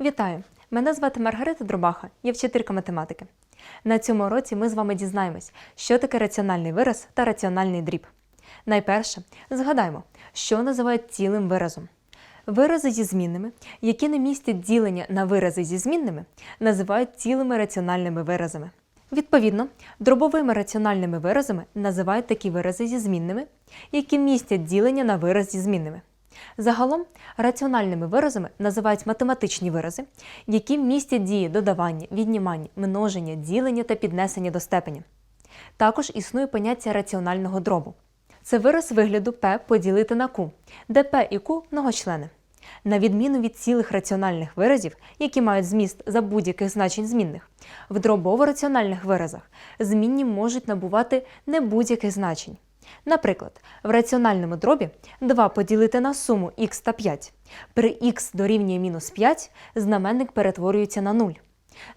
Вітаю! Мене звати Маргарита Дробаха, я вчителька математики. На цьому уроці ми з вами дізнаємось, що таке раціональний вираз та раціональний дріб. Найперше, згадаємо, що називають цілим виразом. Вирази зі змінними, які не містять ділення на вирази зі змінними, називають цілими раціональними виразами. Відповідно, дробовими раціональними виразами називають такі вирази зі змінними, які містять ділення на вираз зі змінними. Загалом раціональними виразами називають математичні вирази, які містять дії додавання, віднімання, множення, ділення та піднесення до степені. Також існує поняття раціонального дробу. Це вираз вигляду p поділити на q, де p і q многочлени. На відміну від цілих раціональних виразів, які мають зміст за будь-яких значень змінних, в дробово-раціональних виразах змінні можуть набувати не будь-яких значень. Наприклад, в раціональному дробі 2 поділити на суму х та 5. При х дорівнює мінус 5 знаменник перетворюється на 0.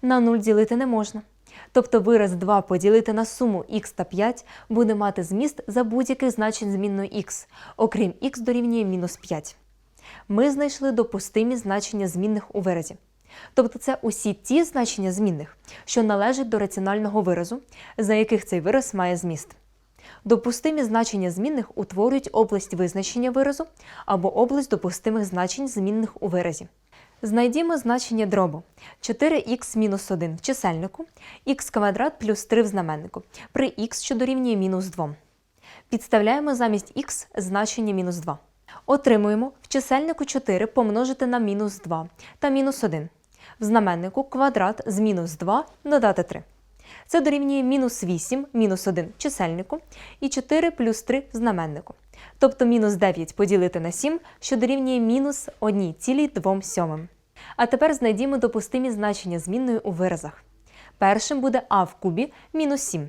На 0 ділити не можна. Тобто вираз 2 поділити на суму х та 5 буде мати зміст за будь-яких значень змінної х, окрім х дорівнює мінус 5. Ми знайшли допустимі значення змінних у виразі. Тобто це усі ті значення змінних, що належать до раціонального виразу, за яких цей вираз має зміст. Допустимі значення змінних утворюють область визначення виразу або область допустимих значень змінних у виразі. Знайдімо значення дробу 4х-1 в чисельнику, х квадрат плюс 3 в знаменнику при х, що дорівнює мінус 2. Підставляємо замість х значення мінус 2. Отримуємо в чисельнику 4 помножити на мінус 2 та мінус 1. В знаменнику квадрат з мінус 2 додати 3. Це дорівнює мінус 8, мінус 1 чисельнику і 4 плюс 3 в знаменнику. Тобто мінус 9 поділити на 7, що дорівнює мінус 1,2 сьомим. А тепер знайдімо допустимі значення змінної у виразах. Першим буде а в кубі мінус 7.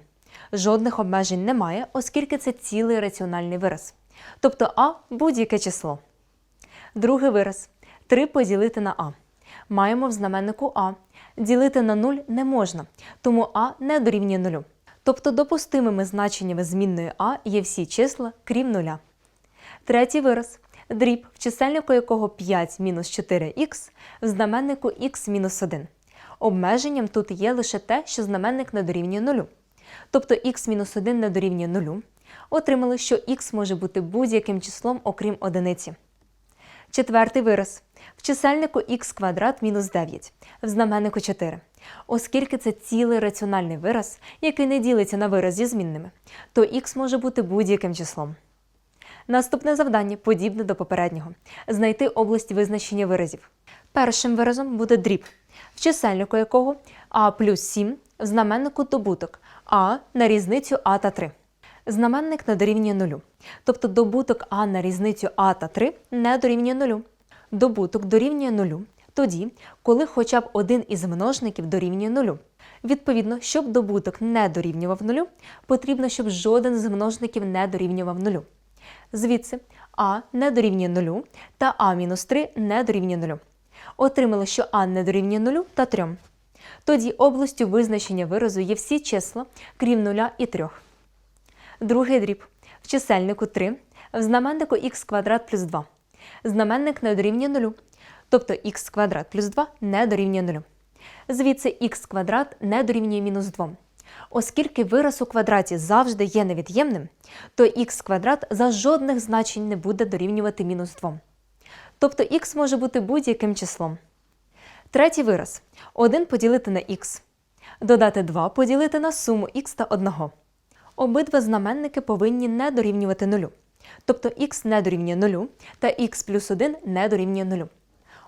Жодних обмежень немає, оскільки це цілий раціональний вираз. Тобто а будь-яке число. Другий вираз 3 поділити на а. Маємо в знаменнику а. Ділити на 0 не можна, тому а не дорівнює 0. Тобто допустимими значеннями змінної а є всі числа, крім 0. Третій вираз дріб, в чисельнику якого 5 мінус 4х, в знаменнику х мінус 1. Обмеженням тут є лише те, що знаменник не дорівнює 0. Тобто х мінус 1 не дорівнює 0. Отримали, що х може бути будь-яким числом, окрім одиниці. Четвертий вираз. В чисельнику х квадрат мінус 9, в знаменнику 4. Оскільки це цілий раціональний вираз, який не ділиться на вираз зі змінними, то х може бути будь-яким числом. Наступне завдання подібне до попереднього знайти область визначення виразів. Першим виразом буде дріб, в чисельнику якого а плюс 7, в знаменнику добуток а на різницю а та 3. Знаменник не дорівнює нулю. Тобто добуток а на різницю а та 3 не дорівнює нулю. Добуток дорівнює нулю тоді, коли хоча б один із множників дорівнює нулю. Відповідно, щоб добуток не дорівнював нулю, потрібно, щоб жоден з множників не дорівнював нулю. Звідси а не дорівнює нулю та а-3 не дорівнює нулю. Отримали, що а не дорівнює нулю та 3. Тоді областю визначення виразу є всі числа, крім нуля і 3. Другий дріб. В чисельнику 3, в знаменнику х квадрат плюс 2. Знаменник не дорівнює 0, тобто х квадрат плюс 2 не дорівнює 0. Звідси х квадрат не дорівнює мінус 2. Оскільки вираз у квадраті завжди є невід'ємним, то х квадрат за жодних значень не буде дорівнювати мінус 2. Тобто х може бути будь-яким числом. Третій вираз 1 поділити на х. Додати 2 поділити на суму х та 1. Обидва знаменники повинні не дорівнювати нулю. Тобто х не дорівнює нулю та х плюс 1 не дорівнює нулю.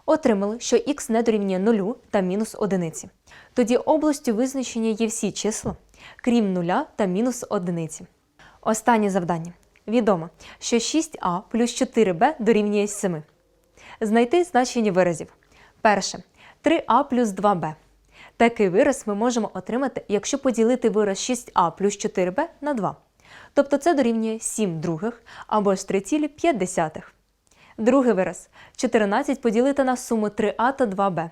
Отримали, що х не дорівнює нулю та мінус одиниці. Тоді областю визначення є всі числа, крім нуля та мінус одиниці. Останнє завдання. Відомо, що 6а плюс 4b дорівнює 7. Знайти значення виразів. Перше 3а плюс 2b. Такий вираз ми можемо отримати, якщо поділити вираз 6а плюс 4b на 2. Тобто це дорівнює 7 других або ж 3,5. Другий вираз 14 поділити на суму 3а та 2b.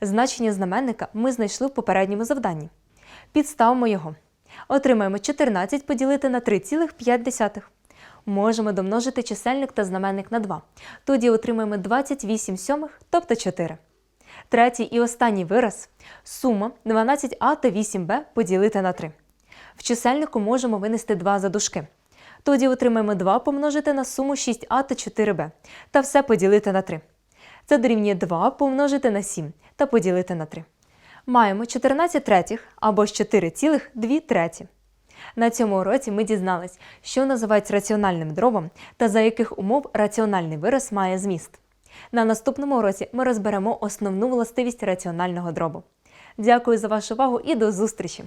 Значення знаменника ми знайшли в попередньому завданні. Підставимо його. Отримаємо 14 поділити на 3,5. Можемо домножити чисельник та знаменник на 2. Тоді отримаємо 28 сьомих, тобто 4. Третій і останній вираз сума 12а та 8b поділити на 3. В чисельнику можемо винести два задушки. Тоді отримаємо 2 помножити на суму 6а та 4b та все поділити на 3. Це дорівнює 2 помножити на 7 та поділити на 3. Маємо 14 третіх або ж 4,2 треті. На цьому уроці ми дізнались, що називають раціональним дробом та за яких умов раціональний вираз має зміст. На наступному уроці ми розберемо основну властивість раціонального дробу. Дякую за вашу увагу і до зустрічі!